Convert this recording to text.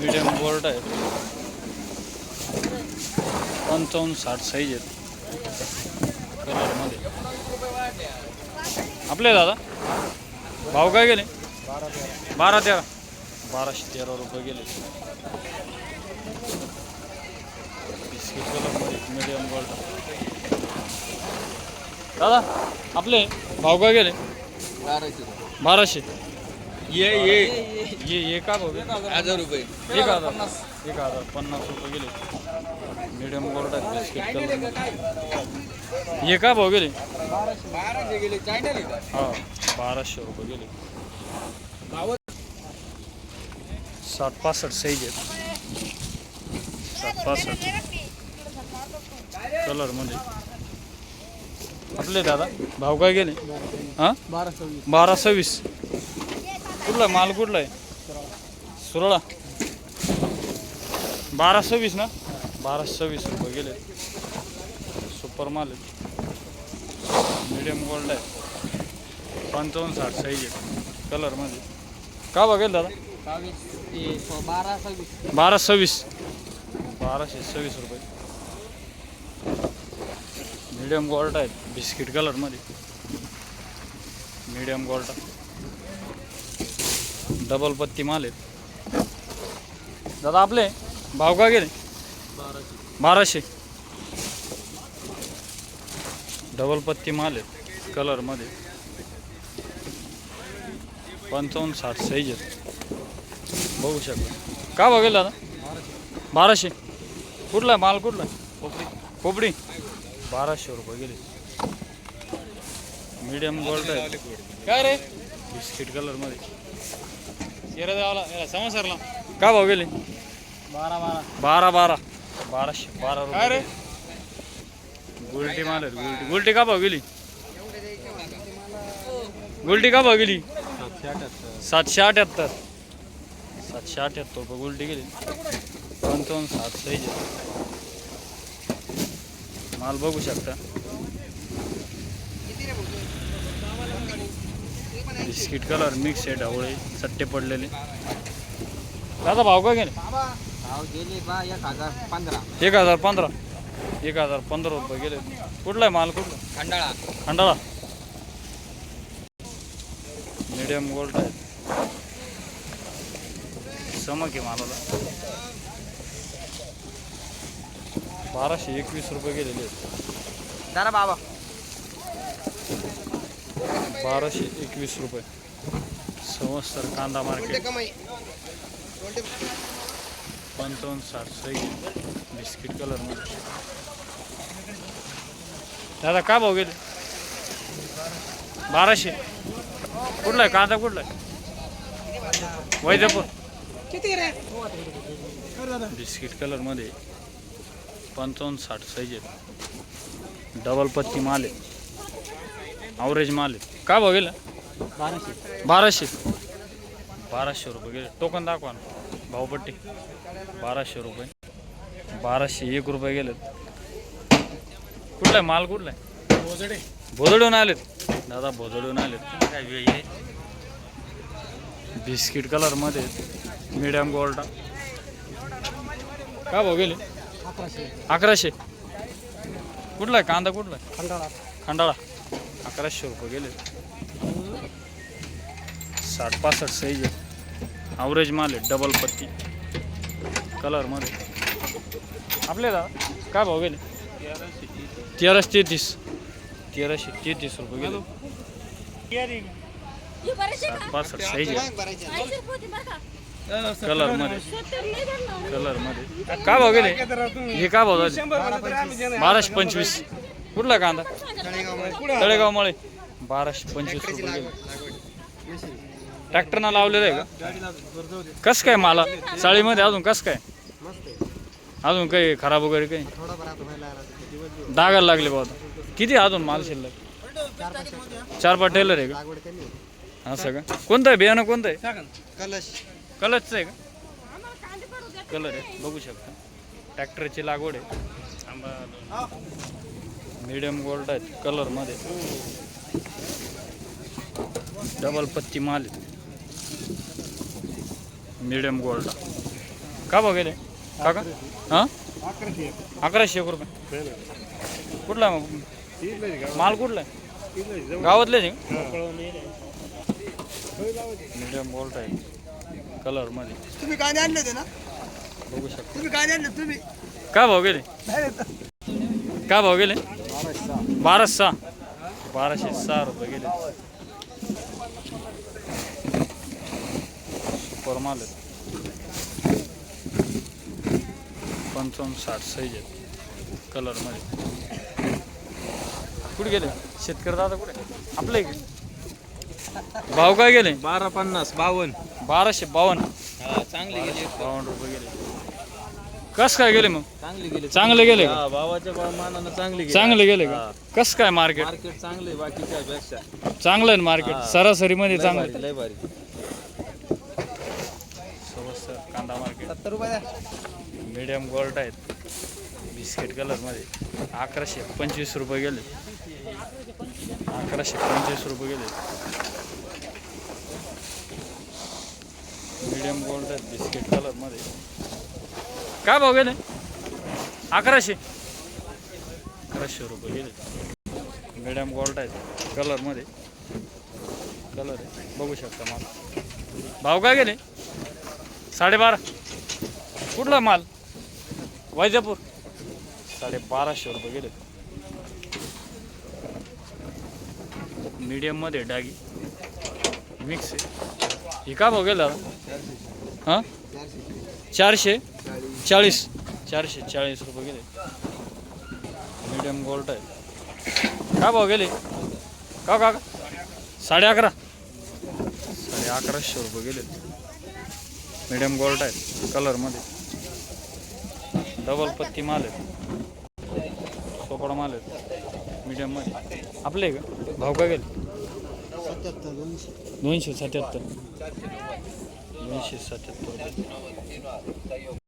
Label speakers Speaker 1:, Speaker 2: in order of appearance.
Speaker 1: Medium board आहे पंचावन्न साठ साईज आहेत कलरमध्ये आपले दादा भाव काय गेले बारा तेरा बाराशे तेरा रुपये गेले बिस्किट कलरमध्ये मीडियम बोर्ड दादा आपले भाव काय गेले बाराशे
Speaker 2: बाराशे ये
Speaker 1: ये. ये का भाव? गेले?
Speaker 2: हजार. रुपये.
Speaker 1: एक हजार एक हजार पन्नास रुपये गेले. मीडियम गोल्ड बिस्किट कलर ये का भाव गेले? हा बाराशे रुपये गेले. साठ पासष्ट साईज आहेत. साठ पासष्ट. कलरमध्ये आपले दादा भाव काय गेले? हां?
Speaker 2: बारा सव्वीस
Speaker 1: बारा सव्वीस कुठला आहे? माल कुठला आहे? सुरळा. बारा सव्वीस ना? बारा सव्वीस रुपये गेले. सुपर माल आहे. मिडियम गोल्ड आहे. पंचावन्न साठ साईज आहे. कलरमध्ये का बघेल दादा?
Speaker 2: बारा सव्वीस
Speaker 1: बारा सव्वीस बाराशे सव्वीस रुपये मिडियम गोल्ड आहेत बिस्किट कलरमध्ये मीडियम गोल्ड डबल पत्ती माल आहेत. दादा आपले? भाव का गेले? बाराशे. डबल पत्ती माल आहेत कलरमध्ये पंचावन्न साठ साईज आहेत. बघू शकता. का बघेल दादा? बाराशे. कुठला आहे? माल कुठला? आहे खोपडी. बाराशे रुपये गेले. मीडियम गोल्ड आहे काय रे? बिस्किट कलरमध्ये येरा द्यावाला याला समसरला का भाव गेले
Speaker 2: बारा बारा
Speaker 1: बारा बारा बाराशे बारा रुपये रे गुलटी माल आहे गुलटी गुलटी का भाव गेली गुलटी का भाव गेली सातशे अठ्याहत्तर सातशे अठ्याहत्तर रुपये गुलटी गेली पंचावन्न सात साईज माल बघू शकता बिस्किट कलर मिक्स आहे ढवळे चट्टे पडलेले. दादा भाव का गेले?
Speaker 2: भाव गेले बा एक हजार पंधरा.
Speaker 1: एक हजार पंधरा. एक हजार पंधरा रुपये गेले. कुठला आहे माल कुठला?
Speaker 2: खंडाळा.
Speaker 1: खंडाळा. मीडियम गोल्ड आहे. चमक आहे मालाला. बाराशे एकवीस रुपये गेलेले आहेत.
Speaker 2: जरा बाबा.
Speaker 1: बाराशे एकवीस रुपये. संवत्सर कांदा मार्केट पंचावन्न साठ सही. बिस्किट कलरमध्ये दादा का भाव गेले? बाराशे. कुठला आहे? कांदा कुठला आहे? वैद्यपूर.
Speaker 2: किती रे?
Speaker 1: बिस्किट कलरमध्ये पंचावन्न साठ साईज आहेत डबल पत्ती माल आहे. ॲव्हरेज माल आहे. का भाव गेला?
Speaker 2: बाराशे.
Speaker 1: बाराशे. बाराशे रुपये गेले. टोकन दाखवा ना. भावपट्टी बाराशे रुपये. बाराशे एक रुपये गेलेत कुठला आहे? माल कुठला आहे? भोदडून आलेत. दादा भोदडून आलेत. काय वेळ आहे? बिस्किट कलरमध्ये मीडियम गोल्डा. का भाव गेले?
Speaker 2: अकराशे.
Speaker 1: अकराशे. कुठला आहे? कांदा कुठला आहे?
Speaker 2: खंडाळा.
Speaker 1: खंडाळा. अकराशे रुपये गेले. साठ पासष्ट साईज आहे ॲव्हरेज माल आहे डबल पत्ती. कलरमध्ये आपले दादा काय भाव गेले? तेराशे तेहतीस. तेराशे तेहतीस रुपये गेले. साठ पासष्ट साईज आहे. कलरमध्ये कलरमध्ये काय भाव गेले? हे काय भाव झाले? बाराशे पंचवीस. कुठला कांदा? तळेगाव मळे. बाराशे पंचवीस रुपये ट्रॅक्टरना लावलेलं आहे का? कसं काय मला? चाळीमध्ये अजून कसं काय? अजून काही खराब वगैरे काही? डागायला लागले बाबा किती अजून माल शिल्लक? चार पाच टेलर आहे का? असं का? कोणतं आहे? बियाणं कोणतं आहे?
Speaker 2: कलश.
Speaker 1: कलरचं आहे का? कलर आहे. बघू शकता. ट्रॅक्टरची लागवड आहे. मीडियम गोल्ड आहेत कलरमध्ये डबल पत्ती माल मीडियम गोल्ड का भाव गेले? काका? हां? अकराशे एक. रुपये. कुठला आहे मग? माल कुठला आहे? गावातले मीडियम बोल्ट आहे कलरमध्ये.
Speaker 3: तुम्ही कांदे आणले होते ना?
Speaker 1: बघू शकता.
Speaker 3: तुम्ही कांदे आणले तुम्ही.
Speaker 1: काय भाव गेले? काय भाव गेले? बाराशे सहा. बाराशे सहा रुपये गेले. सुपर माल पंचावन्न साठ साईज आहेत. कलरमध्ये कुठे गेले? शेतकरी दादा कुठे? आपलं का? भाव काय गेले?
Speaker 2: बारा पन्नास बावन्न.
Speaker 1: बाराशे बावन्न.
Speaker 2: चांगले गेले.
Speaker 1: बावन्न रुपये गेले. कस काय गेले मग?
Speaker 2: चांगले गेले
Speaker 1: चांगले गेले का?
Speaker 2: हा, भावाच्या भाव मानानं चांगले गेले.
Speaker 1: चांगले गेले का? कस काय मार्केट?
Speaker 2: मार्केट चांगले बाकीच्या पेक्षा.
Speaker 1: चांगलं आहे मार्केट? सरासरी मध्ये चांगलं
Speaker 2: लय भारी.
Speaker 1: कांदा मार्केट.
Speaker 3: सत्तर रुपये
Speaker 1: मीडियम गोल्ड आहेत. बिस्किट कलरमध्ये अकराशे पंचवीस रुपये गेले. अकराशे पंचवीस रुपये गेले. मीडियम गोल्ड आहेत बिस्किट कलरमध्ये काय भाव गेले? अकराशे. अकराशे रुपये गेले. मीडियम गोल्ड आहेत कलरमध्ये. कलर आहे. बघू शकता माल. भाव काय गेले? साडेबारा. कुठला माल? वैजापूर. साडे बाराशे रुपये गेले. मीडियममध्ये डागी. मिक्स आहे. हे का भाव गेला? हां? चारशे. चाळीस. चारशे चाळीस रुपये गेले. मीडियम गोल्ड आहे. का भाव गेले? का का साडे अकरा. साडे अकराशे रुपये गेले. मीडियम गोल्ड आहे. कलरमध्ये डबल पत्ती माल आहेत सोपडा माल आहेत मीडियममध्ये आपले का? भाव का गेले?
Speaker 3: दोनशे
Speaker 1: दोनशे सत्याहत्तर. दोनशे सत्याहत्तर.